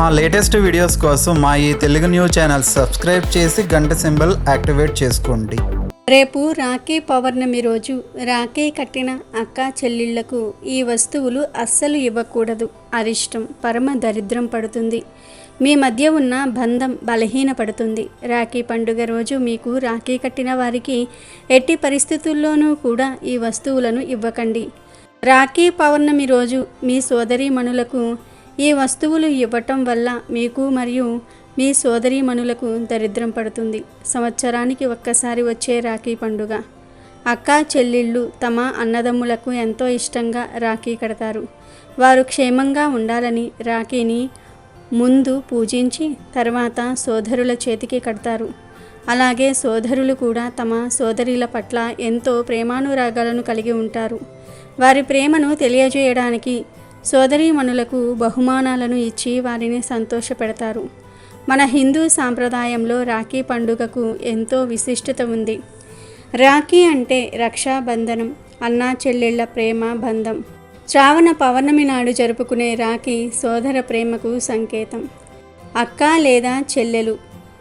మా latest videos కోసం మా ఈ తెలుగు న్యూస్ ఛానల్ సబ్స్క్రైబ్ చేసి గంట సింబల్ యాక్టివేట్ చేసుకోండి. రేపు రాఖీ పౌర్ణమి రోజు రాఖీ కట్టిన అక్క చెల్లిళ్ళకు ఈ వస్తువులు అస్సలు ఇవ్వకూడదు. అరిష్టం పరమ దరిద్రం పడుతుంది. మీ మధ్య ఉన్న బంధం బలహీనపడుతుంది. రాఖీ పండుగ రోజు మీకు రాఖీ కట్టిన వారికి ఎట్టి పరిస్థితుల్లోనూ కూడా ఈ వస్తువులను ఇవ్వకండి. రాఖీ పౌర్ణమి రోజు మీ సోదరీమణులకు ఈ వస్తువులు ఇవ్వటం వల్ల మీకు మరియు మీ సోదరీమణులకు దరిద్రం పడుతుంది. సంవత్సరానికి ఒక్కసారి వచ్చే రాఖీ పండుగ. అక్క చెల్లిళ్ళు తమ అన్నదమ్ములకు ఎంతో ఇష్టంగా రాఖీ కడతారు. వారు క్షేమంగా ఉండాలని రాఖీని ముందు పూజించి తర్వాత సోదరుల చేతికి కడతారు. అలాగే సోదరులు కూడా తమ సోదరుల పట్ల ఎంతో ప్రేమానురాగాలను కలిగి ఉంటారు. వారి ప్రేమను తెలియజేయడానికి సోదరీమణులకు బహుమానాలను ఇచ్చి వారిని సంతోషపెడతారు. మన హిందూ సాంప్రదాయంలో రాఖీ పండుగకు ఎంతో విశిష్టత ఉంది. రాఖీ అంటే రక్షాబంధనం అన్నా చెల్లెళ్ళ ప్రేమ బంధం. శ్రావణ పౌర్ణమి నాడు జరుపుకునే రాఖీ సోదర ప్రేమకు సంకేతం. అక్క లేదా చెల్లెలు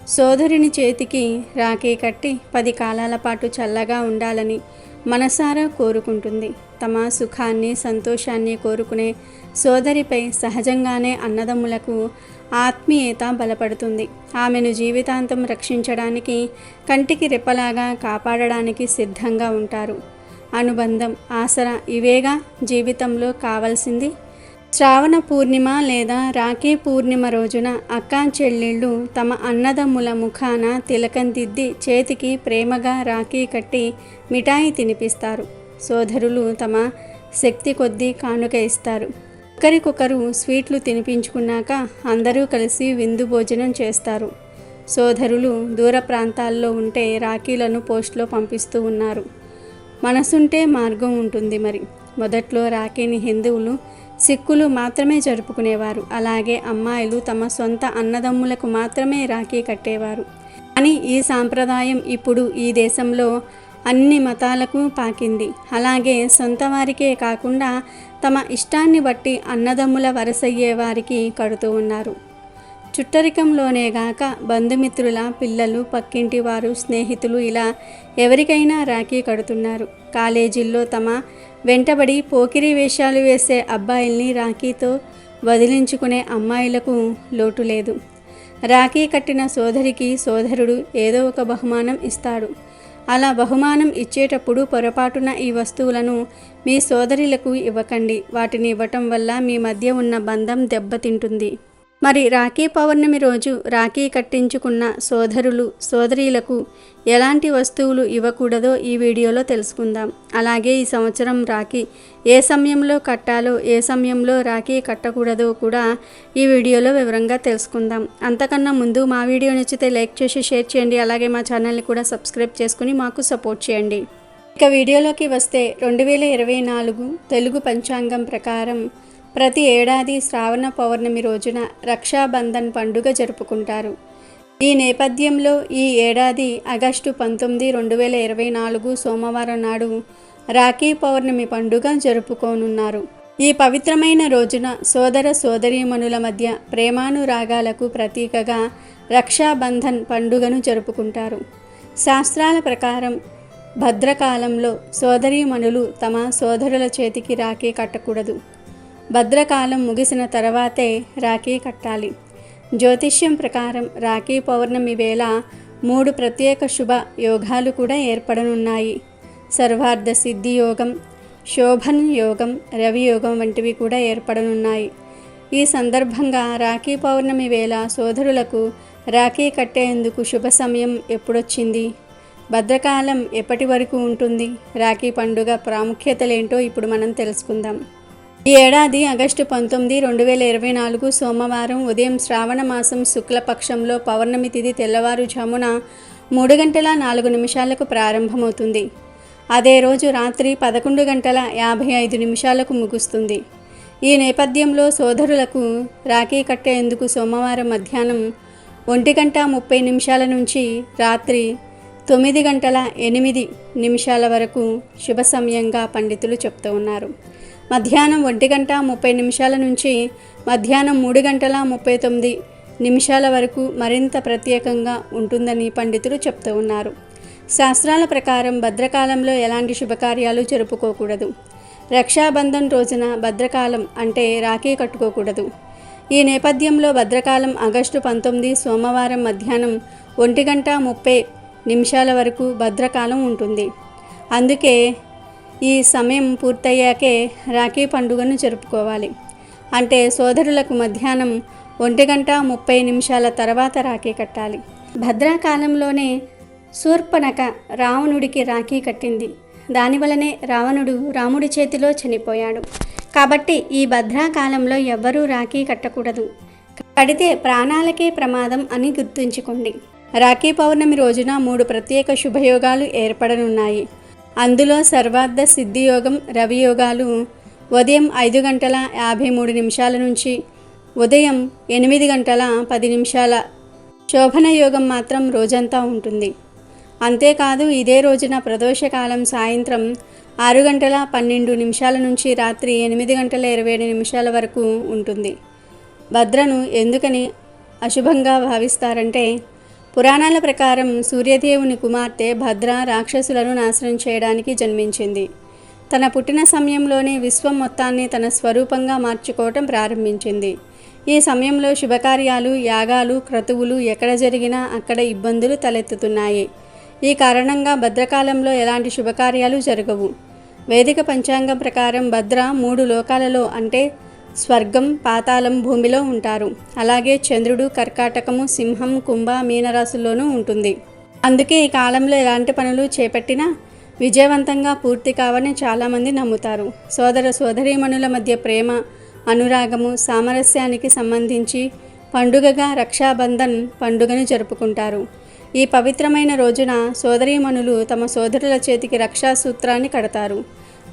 సోదరుని చేతికి రాఖీ కట్టి పది కాలాల పాటు చల్లగా ఉండాలని మనసారా కోరుకుంటుంది. తమ సుఖాన్ని సంతోషాన్ని కోరుకునే సోదరిపై సహజంగానే అన్నదమ్ములకు ఆత్మీయత బలపడుతుంది. ఆమెను జీవితాంతం రక్షించడానికి కంటికి రెప్పలాగా కాపాడడానికి సిద్ధంగా ఉంటారు. అనుబంధం ఆసరా ఇవేగా జీవితంలో కావాల్సింది. శ్రావణ పూర్ణిమ లేదా రాఖీ పూర్ణిమ రోజున అక్క చెల్లెళ్ళు తమ అన్నదమ్ముల ముఖాన తిలకం దిద్ది చేతికి ప్రేమగా రాఖీ కట్టి మిఠాయి తినిపిస్తారు. సోదరులు తమ శక్తి కొద్దీ కానుక ఇస్తారు. ఒకరికొకరు స్వీట్లు తినిపించుకున్నాక అందరూ కలిసి విందు భోజనం చేస్తారు. సోదరులు దూర ప్రాంతాల్లో ఉంటే రాఖీలను పోస్ట్లో పంపిస్తూ ఉన్నారు. మనసుంటే మార్గం ఉంటుంది మరి. మొదట్లో రాఖీని హిందువులు సిక్కులు మాత్రమే జరుపుకునేవారు. అలాగే అమ్మాయిలు తమ సొంత అన్నదమ్ములకు మాత్రమే రాఖీ కట్టేవారు. కానీ ఈ సాంప్రదాయం ఇప్పుడు ఈ దేశంలో అన్ని మతాలకు పాకింది. అలాగే సొంత వారికే కాకుండా తమ ఇష్టాన్ని బట్టి అన్నదమ్ముల వరసయ్యే వారికి కడుతూ ఉన్నారు. చుట్టరికంలోనే గాక బంధుమిత్రుల పిల్లలు పక్కింటి వారు స్నేహితులు ఇలా ఎవరికైనా రాఖీ కడుతున్నారు. కాలేజీల్లో తమ వెంటబడి పోకిరి వేషాలు వేసే అబ్బాయిల్ని రాఖీతో వదిలించుకునే అమ్మాయిలకు లోటు లేదు. రాఖీ కట్టిన సోదరికి సోదరుడు ఏదో ఒక బహుమానం ఇస్తాడు. అలా బహుమానం ఇచ్చేటప్పుడు పొరపాటున ఈ వస్తువులను మీ సోదరులకు ఇవ్వకండి. వాటిని ఇవ్వటం వల్ల మీ మధ్య ఉన్న బంధం దెబ్బతింటుంది. మరి రాఖీ పౌర్ణమి రోజు రాఖీ కట్టించుకున్న సోదరులు సోదరీలకు ఎలాంటి వస్తువులు ఇవ్వకూడదో ఈ వీడియోలో తెలుసుకుందాం. అలాగే ఈ సంవత్సరం రాఖీ ఏ సమయంలో కట్టాలో ఏ సమయంలో రాఖీ కట్టకూడదో కూడా ఈ వీడియోలో వివరంగా తెలుసుకుందాం. అంతకన్నా ముందు మా వీడియో నచ్చితే లైక్ చేసి షేర్ చేయండి. అలాగే మా ఛానల్ని కూడా సబ్స్క్రైబ్ చేసుకుని మాకు సపోర్ట్ చేయండి. ఇక వీడియోలోకి వస్తే రెండు వేల ఇరవై నాలుగు తెలుగు పంచాంగం ప్రకారం ప్రతి ఏడాది శ్రావణ పౌర్ణమి రోజున రక్షాబంధన్ పండుగ జరుపుకుంటారు. ఈ నేపథ్యంలో ఈ ఏడాది ఆగస్టు పంతొమ్మిది రెండు వేల ఇరవై నాలుగు సోమవారం నాడు రాఖీ పౌర్ణమి పండుగ జరుపుకోనున్నారు. ఈ పవిత్రమైన రోజున సోదర సోదరీమణుల మధ్య ప్రేమానురాగాలకు ప్రతీకగా రక్షాబంధన్ పండుగను జరుపుకుంటారు. శాస్త్రాల ప్రకారం భద్రకాలంలో సోదరీమణులు తమ సోదరుల చేతికి రాఖీ కట్టకూడదు. భద్రకాలం ముగిసిన తర్వాతే రాఖీ కట్టాలి. జ్యోతిష్యం ప్రకారం రాఖీ పౌర్ణమి వేళ మూడు ప్రత్యేక శుభ యోగాలు కూడా ఏర్పడనున్నాయి. సర్వార్థ సిద్ధి యోగం శోభన్ యోగం రవి యోగం వంటివి కూడా ఏర్పడనున్నాయి. ఈ సందర్భంగా రాఖీ పౌర్ణమి వేళ సోదరులకు రాఖీ కట్టేందుకు శుభ సమయం ఎప్పుడొచ్చింది? భద్రకాలం ఎప్పటి వరకు ఉంటుంది? రాఖీ పండుగ ప్రాముఖ్యతలేంటో ఇప్పుడు మనం తెలుసుకుందాం. ఈ ఏడాది ఆగస్టు పంతొమ్మిది రెండు వేల ఇరవై నాలుగు సోమవారం ఉదయం శ్రావణ మాసం శుక్లపక్షంలో పౌర్ణమి తిథి తెల్లవారుజామున మూడు గంటల నాలుగు నిమిషాలకు ప్రారంభమవుతుంది. అదే రోజు రాత్రి పదకొండు గంటల యాభై ఐదు నిమిషాలకు ముగుస్తుంది. ఈ నేపథ్యంలో సోదరులకు రాఖీ కట్టేందుకు సోమవారం మధ్యాహ్నం ఒంటి గంట ముప్పై నిమిషాల నుంచి రాత్రి తొమ్మిది గంటల ఎనిమిది నిమిషాల వరకు శుభ సమయంగా పండితులు చెప్తూ ఉన్నారు. మధ్యాహ్నం ఒంటి గంట ముప్పై నిమిషాల నుంచి మధ్యాహ్నం మూడు గంటల ముప్పై తొమ్మిది నిమిషాల వరకు మరింత ప్రత్యేకంగా ఉంటుందని పండితులు చెప్తూ ఉన్నారు. శాస్త్రాల ప్రకారం భద్రకాలంలో ఎలాంటి శుభకార్యాలు జరుపుకోకూడదు. రక్షాబంధన్ రోజున భద్రకాలం అంటే రాఖీ కట్టుకోకూడదు. ఈ నేపథ్యంలో భద్రకాలం ఆగస్టు పంతొమ్మిది సోమవారం మధ్యాహ్నం ఒంటి గంట ముప్పై నిమిషాల వరకు భద్రకాలం ఉంటుంది. అందుకే ఈ సమయం పూర్తయ్యాకే రాఖీ పండుగను జరుపుకోవాలి. అంటే సోదరులకు మధ్యాహ్నం ఒంటి గంట ముప్పై నిమిషాల తర్వాత రాఖీ కట్టాలి. భద్రాకాలంలోనే శూర్పణక రావణుడికి రాఖీ కట్టింది. దానివలనే రావణుడు రాముడి చేతిలో చనిపోయాడు. కాబట్టి ఈ భద్రాకాలంలో ఎవ్వరూ రాఖీ కట్టకూడదు. కడితే ప్రాణాలకే ప్రమాదం అని గుర్తుంచుకోండి. రాఖీ పౌర్ణమి రోజున మూడు ప్రత్యేక శుభయోగాలు ఏర్పడనున్నాయి. అందులో సర్వార్థ సిద్ధియోగం రవియోగాలు ఉదయం ఐదు గంటల యాభై మూడు నిమిషాల నుంచి ఉదయం ఎనిమిది గంటల పది నిమిషాల శోభన యోగం మాత్రం రోజంతా ఉంటుంది. అంతేకాదు ఇదే రోజున ప్రదోషకాలం సాయంత్రం ఆరు గంటల పన్నెండు నిమిషాల నుంచి రాత్రి ఎనిమిది గంటల ఇరవై ఏడు నిమిషాల వరకు ఉంటుంది. భద్రను ఎందుకని అశుభంగా భావిస్తారంటే పురాణాల ప్రకారం సూర్యదేవుని కుమార్తె భద్ర రాక్షసులను నాశనం చేయడానికి జన్మించింది. తన పుట్టిన సమయంలోనే విశ్వం మొత్తాన్ని తన స్వరూపంగా మార్చుకోవటం ప్రారంభించింది. ఈ సమయంలో శుభకార్యాలు యాగాలు క్రతువులు ఎక్కడ జరిగినా అక్కడ ఇబ్బందులు తలెత్తుతున్నాయి. ఈ కారణంగా భద్రకాలంలో ఎలాంటి శుభకార్యాలు జరగవు. వేదిక పంచాంగం ప్రకారం భద్ర మూడు లోకాలలో అంటే స్వర్గం పాతాళం భూమిలో ఉంటారు. అలాగే చంద్రుడు కర్కాటకము సింహం కుంభ మీనరాశుల్లోనూ ఉంటుంది. అందుకే ఈ కాలంలో ఎలాంటి పనులు చేపట్టినా విజయవంతంగా పూర్తి కావని చాలామంది నమ్ముతారు. సోదర సోదరీమణుల మధ్య ప్రేమ అనురాగము సామరస్యానికి సంబంధించి పండుగగా రక్షాబంధన్ పండుగను జరుపుకుంటారు. ఈ పవిత్రమైన రోజున సోదరీమణులు తమ సోదరుల చేతికి రక్షా సూత్రాన్ని కడతారు.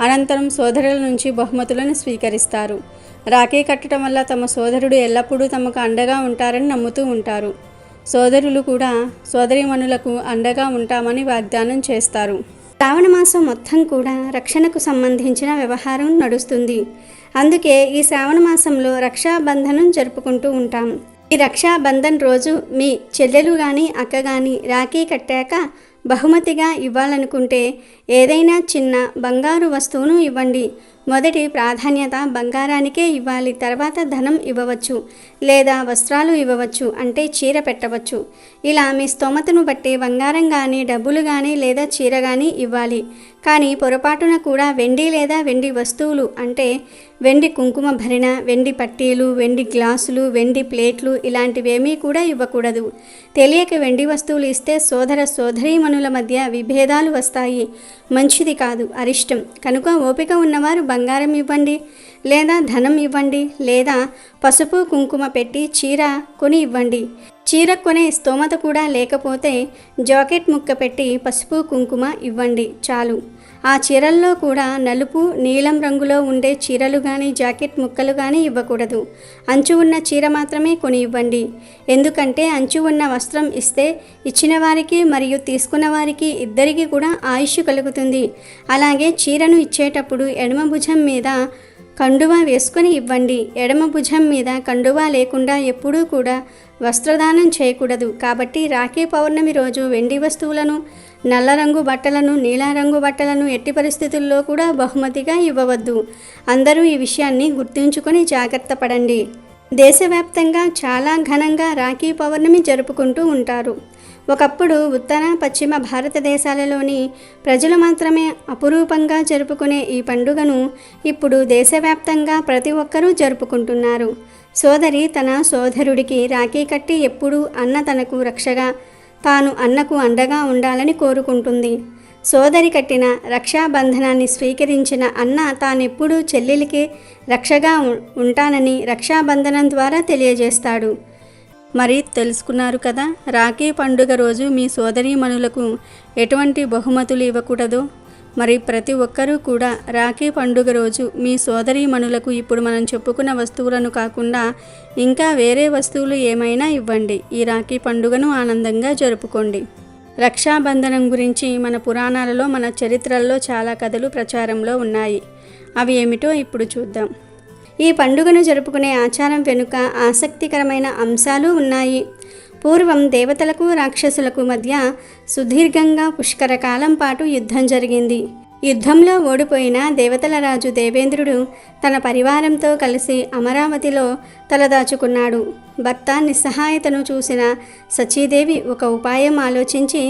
అనంతరం సోదరుల నుంచి బహుమతులను స్వీకరిస్తారు. రాఖీ కట్టడం వల్ల తమ సోదరుడు ఎల్లప్పుడూ తమకు అండగా ఉంటారని నమ్ముతూ ఉంటారు. సోదరులు కూడా సోదరీమణులకు అండగా ఉంటామని వాగ్దానం చేస్తారు. శ్రావణ మాసం మొత్తం కూడా రక్షణకు సంబంధించిన వ్యవహారం నడుస్తుంది. అందుకే ఈ శ్రావణ మాసంలో రక్షాబంధనం జరుపుకుంటూ ఉంటాం. ఈ రక్షాబంధన్ రోజు మీ చెల్లెలు కానీ అక్క కానీ రాఖీ కట్టాక బహుమతిగా ఇవ్వాలనుకుంటే ఏదైనా చిన్న బంగారు వస్తువును ఇవ్వండి. మొదటి ప్రాధాన్యత బంగారానికే ఇవ్వాలి తర్వాత ధనం ఇవ్వవచ్చు లేదా వస్త్రాలు ఇవ్వవచ్చు అంటే చీర పెట్టవచ్చు. ఇలా మీ స్తోమతను బట్టి బంగారం కానీ డబ్బులు కానీ లేదా చీర కానీ ఇవ్వాలి. కానీ పొరపాటున కూడా వెండి లేదా వెండి వస్తువులు అంటే వెండి కుంకుమ భరిణ వెండి పట్టీలు వెండి గ్లాసులు వెండి ప్లేట్లు ఇలాంటివేమీ కూడా ఇవ్వకూడదు. తెలియక వెండి వస్తువులు ఇస్తే సోదర సోదరీమణుల మధ్య విభేదాలు వస్తాయి. మంచిది కాదు అరిష్టం. కనుక ఓపిక ఉన్నవారు బంగారం ఇవ్వండి లేదా ధనం ఇవ్వండి లేదా పసుపు కుంకుమ పెట్టి చీర కొని ఇవ్వండి. చీర కొనే స్తోమత కూడా లేకపోతే జాకెట్ ముక్క పెట్టి పసుపు కుంకుమ ఇవ్వండి చాలు. ఆ చీరల్లో కూడా నలుపు నీలం రంగులో ఉండే చీరలు కానీ జాకెట్ ముక్కలు కానీ ఇవ్వకూడదు. అంచు ఉన్న చీర మాత్రమే కొని ఇవ్వండి ఎందుకంటే అంచు ఉన్న వస్త్రం ఇస్తే ఇచ్చిన వారికి మరియు తీసుకున్న వారికి ఇద్దరికి కూడా ఆయుష్ కలుగుతుంది. అలాగే చీరను ఇచ్చేటప్పుడు ఎడమ భుజం మీద కండువా వేసుకొని ఇవ్వండి. ఎడమ భుజం మీద కండువా లేకుండా ఎప్పుడూ కూడా వస్త్రదానం చేయకూడదు. కాబట్టి రాఖీ పౌర్ణమి రోజు వెండి వస్తువులను నల్ల రంగు బట్టలను నీలారంగు బట్టలను ఎట్టి పరిస్థితుల్లో కూడా బహుమతిగా ఇవ్వవద్దు. అందరూ ఈ విషయాన్ని గుర్తుంచుకొని జాగ్రత్త పడండి. దేశవ్యాప్తంగా చాలా ఘనంగా రాఖీ పౌర్ణమి జరుపుకుంటూ ఉంటారు. ఒకప్పుడు ఉత్తర పశ్చిమ భారతదేశాలలోని ప్రజలు మాత్రమే అపురూపంగా జరుపుకునే ఈ పండుగను ఇప్పుడు దేశవ్యాప్తంగా ప్రతి ఒక్కరూ జరుపుకుంటున్నారు. సోదరి తన సోదరుడికి రాఖీ కట్టి ఎప్పుడూ అన్న తనకు రక్షగా తాను అన్నకు అండగా ఉండాలని కోరుకుంటుంది. సోదరి కట్టిన రక్షాబంధనాన్ని స్వీకరించిన అన్న తానెప్పుడూ చెల్లెలికి రక్షగా ఉంటానని రక్షాబంధనం ద్వారా తెలియజేస్తాడు. మరి తెలుసుకున్నారు కదా రాఖీ పండుగ రోజు మీ సోదరీమణులకు ఎటువంటి బహుమతులు ఇవ్వకూడదో? మరి ప్రతి ఒక్కరూ కూడా రాఖీ పండుగ రోజు మీ సోదరీమణులకు ఇప్పుడు మనం చెప్పుకున్న వస్తువులను కాకుండా ఇంకా వేరే వస్తువులు ఏమైనా ఇవ్వండి. ఈ రాఖీ పండుగను ఆనందంగా జరుపుకోండి. రక్షాబంధనం గురించి మన పురాణాలలో మన చరిత్రల్లో చాలా కథలు ప్రచారంలో ఉన్నాయి. అవి ఏమిటో ఇప్పుడు చూద్దాం. ఈ పండుగను జరుపుకునే ఆచారం వెనుక ఆసక్తికరమైన అంశాలు ఉన్నాయి. పూర్వం దేవతలకు రాక్షసులకు మధ్య సుదీర్ఘంగా పుష్కర కాలం పాటు యుద్ధం జరిగింది. యుద్ధంలో ఓడిపోయిన దేవతల రాజు దేవేంద్రుడు తన పరివారంతో కలిసి అమరావతిలో తలదాచుకున్నాడు. భర్త నిస్సహాయతను చూసిన సచీదేవి ఒక ఉపాయం ఆలోచించి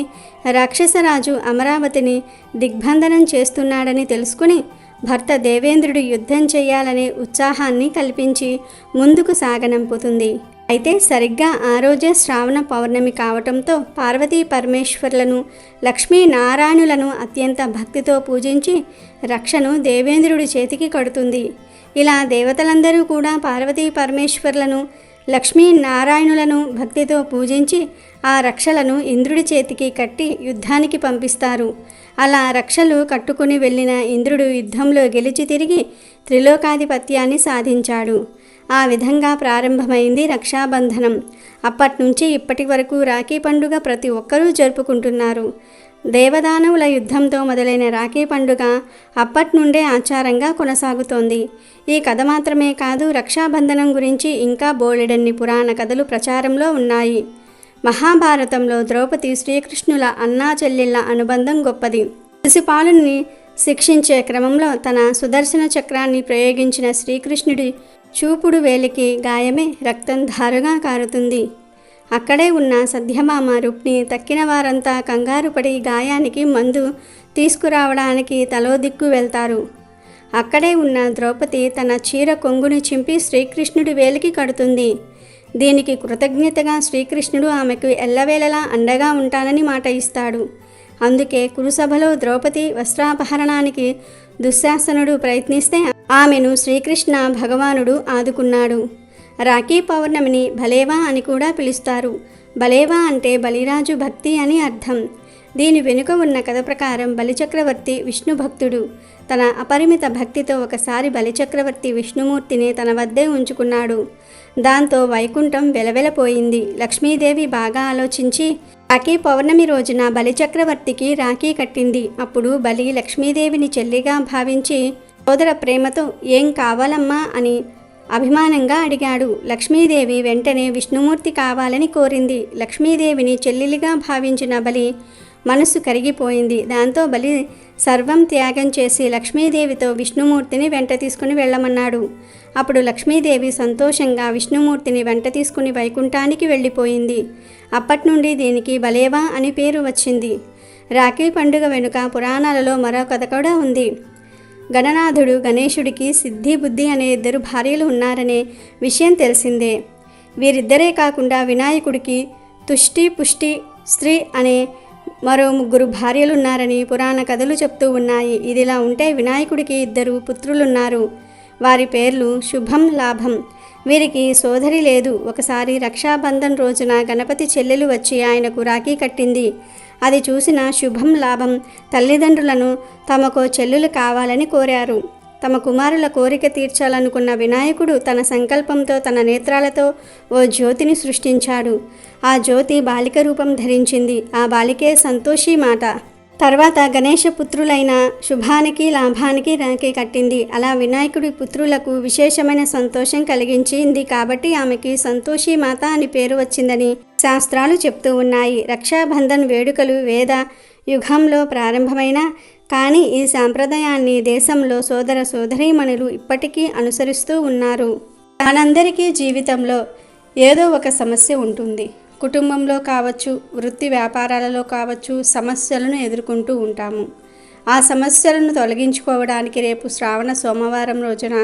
రాక్షసరాజు అమరావతిని దిగ్బంధనం చేస్తున్నాడని తెలుసుకుని భర్త దేవేంద్రుడు యుద్ధం చేయాలనే ఉత్సాహాన్ని కల్పించి ముందుకు సాగనంపుతుంది. అయితే సరిగ్గా ఆ రోజే శ్రావణ పౌర్ణమి కావటంతో పార్వతీ పరమేశ్వర్లను లక్ష్మీ నారాయణులను అత్యంత భక్తితో పూజించి రక్షను దేవేంద్రుడి చేతికి కడుతుంది. ఇలా దేవతలందరూ కూడా పార్వతీ పరమేశ్వర్లను లక్ష్మీ నారాయణులను భక్తితో పూజించి ఆ రక్షలను ఇంద్రుడి చేతికి కట్టి యుద్ధానికి పంపిస్తారు. అలా రక్షలు కట్టుకుని వెళ్ళిన ఇంద్రుడు యుద్ధంలో గెలిచి తిరిగి త్రిలోకాధిపత్యాన్ని సాధించాడు. ఆ విధంగా ప్రారంభమైంది రక్షాబంధనం. అప్పటి నుంచి ఇప్పటి వరకు రాఖీ పండుగ ప్రతి ఒక్కరూ జరుపుకుంటున్నారు. దేవదానవుల యుద్ధంతో మొదలైన రాఖీ పండుగ అప్పటి నుండే ఆచారంగా కొనసాగుతోంది. ఈ కథ మాత్రమే కాదు రక్షాబంధనం గురించి ఇంకా బోలెడన్ని పురాణ కథలు ప్రచారంలో ఉన్నాయి. మహాభారతంలో ద్రౌపది శ్రీకృష్ణుల అన్నా చెల్లెళ్ళ అనుబంధం గొప్పది. శిశుపాలుని శిక్షించే క్రమంలో తన సుదర్శన చక్రాన్ని ప్రయోగించిన శ్రీకృష్ణుడి చూపుడు వేలికి గాయమే రక్తం ధారుగా కారుతుంది. అక్కడే ఉన్న సద్యమామ రుక్ని తక్కిన వారంతా కంగారు పడి గాయానికి మందు తీసుకురావడానికి తలో దిక్కు వెళ్తారు. అక్కడే ఉన్న ద్రౌపది తన చీర కొంగుని చింపి శ్రీకృష్ణుడి వేలికి కడుతుంది. దీనికి కృతజ్ఞతగా శ్రీకృష్ణుడు ఆమెకు ఎల్లవేళలా అండగా ఉంటానని మాట ఇస్తాడు. అందుకే కురుసభలో ద్రౌపది వస్త్రాపహరణానికి దుశ్శాసనుడు ప్రయత్నిస్తే ఆమెను శ్రీకృష్ణ భగవానుడు ఆదుకున్నాడు. రాఖీ పౌర్ణమిని భలేవా అని కూడా పిలుస్తారు. భలేవా అంటే బలిరాజు భక్తి అని అర్థం. దీని వెనుక ఉన్న కథ ప్రకారం బలిచక్రవర్తి విష్ణు భక్తుడు తన అపరిమిత భక్తితో ఒకసారి బలిచక్రవర్తి విష్ణుమూర్తిని తన వద్దే ఉంచుకున్నాడు. దాంతో వైకుంఠం వెలవెలపోయింది. లక్ష్మీదేవి బాగా ఆలోచించి రాఖీ పౌర్ణమి రోజున బలిచక్రవర్తికి రాఖీ కట్టింది. అప్పుడు బలి లక్ష్మీదేవిని చెల్లిగా భావించి సోదర ప్రేమతో ఏం కావాలమ్మా? అని అభిమానంగా అడిగాడు. లక్ష్మీదేవి వెంటనే విష్ణుమూర్తి కావాలని కోరింది. లక్ష్మీదేవిని చెల్లెలిగా భావించిన బలి మనసు కరిగిపోయింది. దాంతో బలి సర్వం త్యాగం చేసి లక్ష్మీదేవితో విష్ణుమూర్తిని వెంట తీసుకుని వెళ్ళమన్నాడు. అప్పుడు లక్ష్మీదేవి సంతోషంగా విష్ణుమూర్తిని వెంట తీసుకుని వైకుంఠానికి వెళ్ళిపోయింది. అప్పటి నుండి దీనికి బలేవా అని పేరు వచ్చింది. రాఖీ పండుగ వెనుక పురాణాలలో మరో కథ కూడా ఉంది. గణనాథుడు గణేశుడికి సిద్ధి బుద్ధి అనే ఇద్దరు భార్యలు ఉన్నారనే విషయం తెలిసిందే. వీరిద్దరే కాకుండా వినాయకుడికి తుష్టి పుష్టి స్త్రీ అనే మరో ముగ్గురు భార్యలున్నారని పురాణ కథలు చెప్తూ ఉన్నాయి. ఇదిలా ఉంటే వినాయకుడికి ఇద్దరు పుత్రులున్నారు. వారి పేర్లు శుభం లాభం. వీరికి సోదరి లేదు. ఒకసారి రక్షాబంధన్ రోజున గణపతి చెల్లెలు వచ్చి ఆయనకు రాఖీ కట్టింది. అది చూసిన శుభం లాభం తల్లిదండ్రులను తమకు చెల్లులు కావాలని కోరారు. తమ కుమారుల కోరిక తీర్చాలనుకున్న వినాయకుడు తన సంకల్పంతో తన నేత్రాలతో ఓ జ్యోతిని సృష్టించాడు. ఆ జ్యోతి బాలిక రూపం ధరించింది. ఆ బాలికే సంతోషి మాట. తర్వాత గణేష పుత్రులైన శుభానికి లాభానికి రాఖీ కట్టింది. అలా వినాయకుడి పుత్రులకు విశేషమైన సంతోషం కలిగించింది కాబట్టి ఆమెకి సంతోషి మాత అని పేరు వచ్చిందని శాస్త్రాలు చెప్తూ ఉన్నాయి. రక్షాబంధన్ వేడుకలు వేద యుగంలో ప్రారంభమైన కానీ ఈ సాంప్రదాయాన్ని దేశంలో సోదర సోదరీమణులు ఇప్పటికీ అనుసరిస్తూ ఉన్నారు. మనందరికీ జీవితంలో ఏదో ఒక సమస్య ఉంటుంది. కుటుంబంలో కావచ్చు వృత్తి వ్యాపారాలలో కావచ్చు సమస్యలను ఎదుర్కొంటూ ఉంటాము. ఆ సమస్యలను తొలగించుకోవడానికి రేపు శ్రావణ సోమవారం రోజున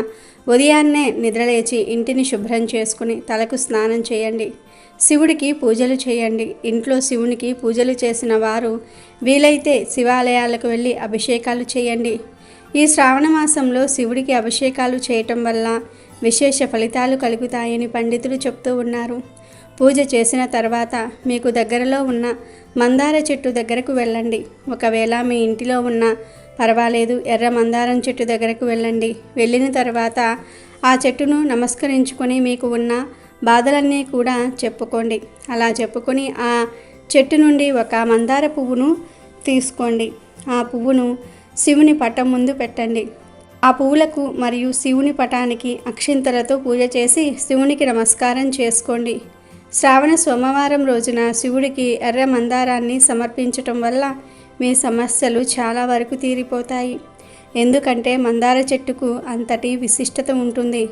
ఉదయాన్నే నిద్రలేచి ఇంటిని శుభ్రం చేసుకుని తలకు స్నానం చేయండి. శివుడికి పూజలు చేయండి. ఇంట్లో శివునికి పూజలు చేసిన వారు వీలైతే శివాలయాలకు వెళ్ళి అభిషేకాలు చేయండి. ఈ శ్రావణ మాసంలో శివుడికి అభిషేకాలు చేయటం వల్ల విశేష ఫలితాలు కలుగుతాయని పండితులు చెప్తూ ఉన్నారు. పూజ చేసిన తర్వాత మీకు దగ్గరలో ఉన్న మందార చెట్టు దగ్గరకు వెళ్ళండి. ఒకవేళ మీ ఇంటిలో ఉన్న పర్వాలేదు ఎర్ర మందారం చెట్టు దగ్గరకు వెళ్ళండి. వెళ్ళిన తర్వాత ఆ చెట్టును నమస్కరించుకొని మీకు ఉన్న బాధలన్నీ కూడా చెప్పుకోండి. అలా చెప్పుకొని ఆ చెట్టు నుండి ఒక మందార పువ్వును తీసుకోండి. ఆ పువ్వును శివుని పటం ముందు పెట్టండి. ఆ పువ్వులకు మరియు శివుని పటానికి అక్షింతలతో పూజ చేసి శివునికి నమస్కారం చేసుకోండి. శ్రావణ సోమవారం రోజున శివుడికి ఎర్ర మందారాన్ని సమర్పించటం వల్ల మీ సమస్యలు చాలా వరకు తీరిపోతాయి. ఎందుకంటే మందార చెట్టుకు అంతటి విశిష్టత ఉంటుంది.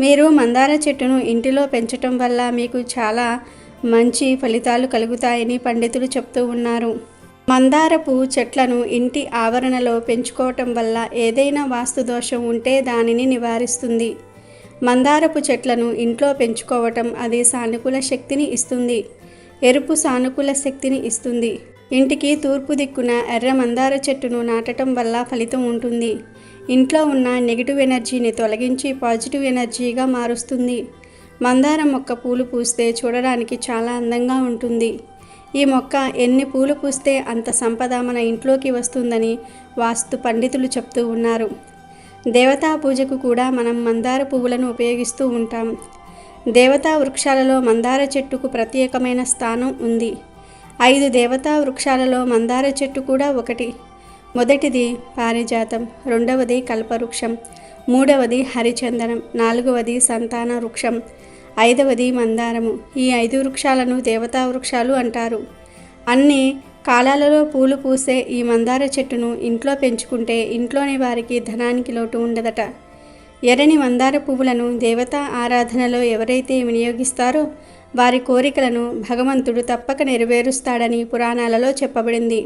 మీరు మందార చెట్టును ఇంటిలో పెంచటం వల్ల మీకు చాలా మంచి ఫలితాలు కలుగుతాయని పండితులు చెప్తూ ఉన్నారు. మందారపు చెట్లను ఇంటి ఆవరణలో పెంచుకోవటం వల్ల ఏదైనా వాస్తు దోషం ఉంటే దానిని నివారిస్తుంది. మందారపు చెట్లను ఇంట్లో పెంచుకోవటం అది సానుకూల శక్తిని ఇస్తుంది. ఎరుపు సానుకూల శక్తిని ఇస్తుంది. ఇంటికి తూర్పు దిక్కున ఎర్ర మందార చెట్టును నాటడం వల్ల ఫలితం ఉంటుంది. ఇంట్లో ఉన్న నెగిటివ్ ఎనర్జీని తొలగించి పాజిటివ్ ఎనర్జీగా మారుస్తుంది. మందార మొక్క పూలు పూస్తే చూడడానికి చాలా అందంగా ఉంటుంది. ఈ మొక్క ఎన్ని పూలు పూస్తే అంత సంపద మన ఇంట్లోకి వస్తుందని వాస్తు పండితులు చెప్తూ ఉన్నారు. దేవతా పూజకు కూడా మనం మందార పువ్వులను ఉపయోగిస్తూ ఉంటాం. దేవతా వృక్షాలలో మందార చెట్టుకు ప్రత్యేకమైన స్థానం ఉంది. ఐదు దేవతా వృక్షాలలో మందార చెట్టు కూడా ఒకటి. మొదటిది పారిజాతం రెండవది కల్పవృక్షం మూడవది హరిచందనం నాలుగవది సంతాన వృక్షం ఐదవది మందారము. ఈ ఐదు వృక్షాలను దేవతా వృక్షాలు అంటారు. అన్నీ కాలాలలో పూలు పూసే ఈ మందార చెట్టును ఇంట్లో పెంచుకుంటే ఇంట్లోని వారికి ధనానికి లోటు ఉండదట. ఎర్రని మందార పువ్వులను దేవతా ఆరాధనలో ఎవరైతే వినియోగిస్తారో వారి కోరికలను భగవంతుడు తప్పక నెరవేరుస్తాడని పురాణాలలో చెప్పబడింది.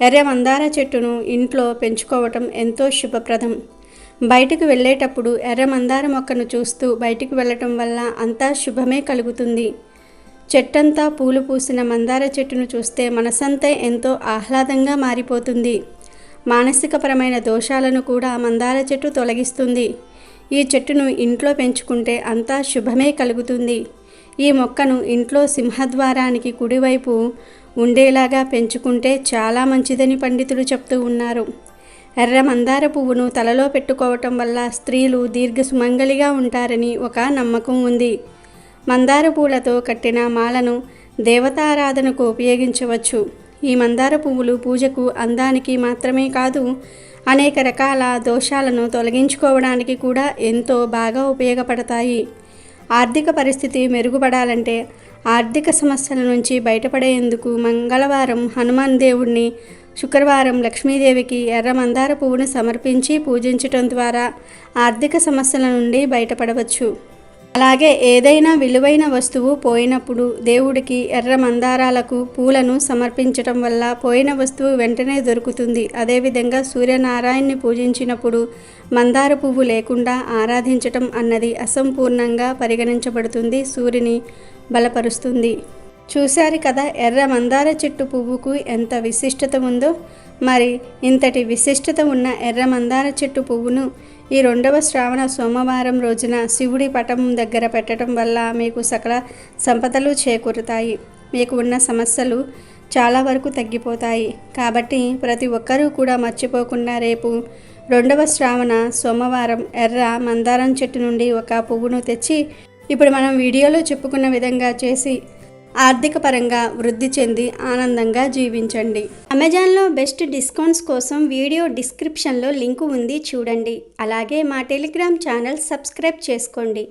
ఎర్ర మందార చెట్టును ఇంట్లో పెంచుకోవటం ఎంతో శుభప్రదం. బయటకు వెళ్ళేటప్పుడు ఎర్ర మందార మొక్కను చూస్తూ బయటకు వెళ్ళటం వల్ల అంతా శుభమే కలుగుతుంది. చెట్టంతా పూలు పూసిన మందార చెట్టును చూస్తే మనసంతా ఎంతో ఆహ్లాదంగా మారిపోతుంది. మానసికపరమైన దోషాలను కూడా మందార చెట్టు తొలగిస్తుంది. ఈ చెట్టును ఇంట్లో పెంచుకుంటే అంతా శుభమే కలుగుతుంది. ఈ మొక్కను ఇంట్లో సింహద్వారానికి కుడివైపు ఉండేలాగా పెంచుకుంటే చాలా మంచిదని పండితులు చెప్తూ ఉన్నారు. ఎర్ర మందార పువ్వును తలలో పెట్టుకోవటం వల్ల స్త్రీలు దీర్ఘ సుమంగలిగా ఉంటారని ఒక నమ్మకం ఉంది. మందార పూలతో కట్టిన మాలను దేవతారాధనకు ఉపయోగించవచ్చు. ఈ మందార పువ్వులు పూజకు అందానికి మాత్రమే కాదు అనేక రకాల దోషాలను తొలగించుకోవడానికి కూడా ఎంతో బాగా ఉపయోగపడతాయి. ఆర్థిక పరిస్థితి మెరుగుపడాలంటే ఆర్థిక సమస్యల నుంచి బయటపడేందుకు మంగళవారం హనుమాన్ దేవుణ్ణి శుక్రవారం లక్ష్మీదేవికి ఎర్ర మందార పువ్వును సమర్పించి పూజించటం ద్వారా ఆర్థిక సమస్యల నుండి బయటపడవచ్చు. అలాగే ఏదైనా విలువైన వస్తువు పోయినప్పుడు దేవుడికి ఎర్ర మందారాలకు పూలను సమర్పించటం వల్ల పోయిన వస్తువు వెంటనే దొరుకుతుంది. అదేవిధంగా సూర్యనారాయణ్ని పూజించినప్పుడు మందార పువ్వు లేకుండా ఆరాధించటం అన్నది అసంపూర్ణంగా పరిగణించబడుతుంది సూర్యుని బలపరుస్తుంది. చూశారు కదా ఎర్ర మందార చెట్టు పువ్వుకు ఎంత విశిష్టత ఉందో? మరి ఇంతటి విశిష్టత ఉన్న ఎర్ర మందార చెట్టు పువ్వును ఈ రెండవ శ్రావణ సోమవారం రోజున శివుడి పటం దగ్గర పెట్టడం వల్ల మీకు సకల సంపదలు చేకూరుతాయి. మీకు ఉన్న సమస్యలు చాలా వరకు తగ్గిపోతాయి. కాబట్టి ప్రతి ఒక్కరూ కూడా మర్చిపోకుండా రేపు రెండవ శ్రావణ సోమవారం ఎర్ర మందారం చెట్టు నుండి ఒక పువ్వును తెచ్చి ఇప్పుడు మనం వీడియోలో చెప్పుకున్న విధంగా చేసి ఆర్థిక పరంగా వృద్ధి చెంది ఆనందంగా జీవించండి. అమెజాన్లో బెస్ట్ డిస్కౌంట్స్ కోసం వీడియో డిస్క్రిప్షన్లో లింకు ఉంది చూడండి. అలాగే మా టెలిగ్రామ్ ఛానల్ సబ్స్క్రైబ్ చేసుకోండి.